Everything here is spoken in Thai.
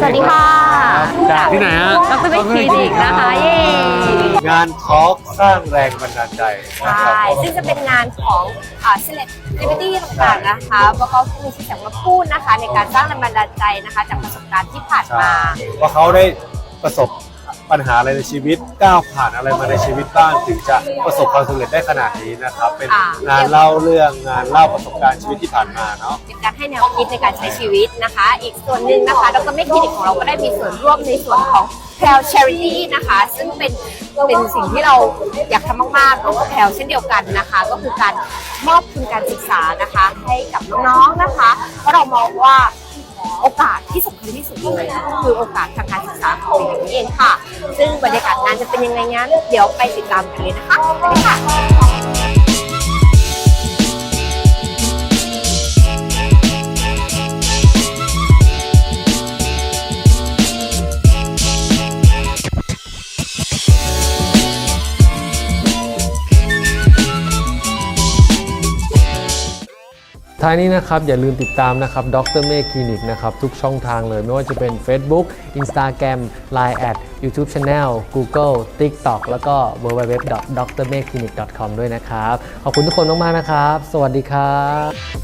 สวัสดีค่ะจากที่ไหนฮะดรเบคคลินิกนะคะเย้งานทอล์กสร้างแรงบันดาลใจนะใช่ครับซึ่งจะเป็นงานของอ่า celebrity ต่างๆนะคะแล้วก็ผู้มีชื่อเสียงมาพูดนะคะ ในการสร้างแรงบันดาลใจนะคะ จากประสบการณ์ที่ผ่านใช่มา ว่าเขาได้ประสบ ปัญหาอะไรในชีวิตก้าวผ่านอะไรมาในชีวิตบ้างถึงจะประสบความสำเร็จได้ขนาดนี้นะครับ เป็นอ่างานเล่าเรื่องงานเล่าประสบการณ์ชีวิตที่ผ่านมาเนาะ เป็นการให้แนวคิดในการใช้ชีวิตนะคะ อีกส่วนหนึ่งนะคะดรเมคคลินิกของเราก็ได้มีส่วนร่วมในส่วนของแพลช Charity นะคะ ซึ่งเป็นเป็นสิ่งที่เราอยากทำมากๆร่วมกับแพลเช่นเดียวกันนะคะ ก็คือการมอบทุนการศึกษานะคะ ให้กับน้องๆนะคะเพราะเรามองว่าโอกาส ที่สำคัญที่สุดเลยคือโอกาสทางการศึกษาของเด็กนี่เองค่ะ ซึ่งบรรยากาศงานจะเป็นยังไงงั้น เดี๋ยวไปติดตามกันเลยนะคะไปเลยค่ะ ท้ายนี้นะครับอย่าลืมติดตามนะครับดรเมฆคลินิกนะครับทุกช่องทางเลย ไม่ว่าจะเป็น Facebook Instagram Line แอด YouTube Channel Google TikTok แล้วก็ www.drmekclinic.com ด้วยนะครับ ขอบคุณทุกคนมาก ๆ นะครับ สวัสดีครับ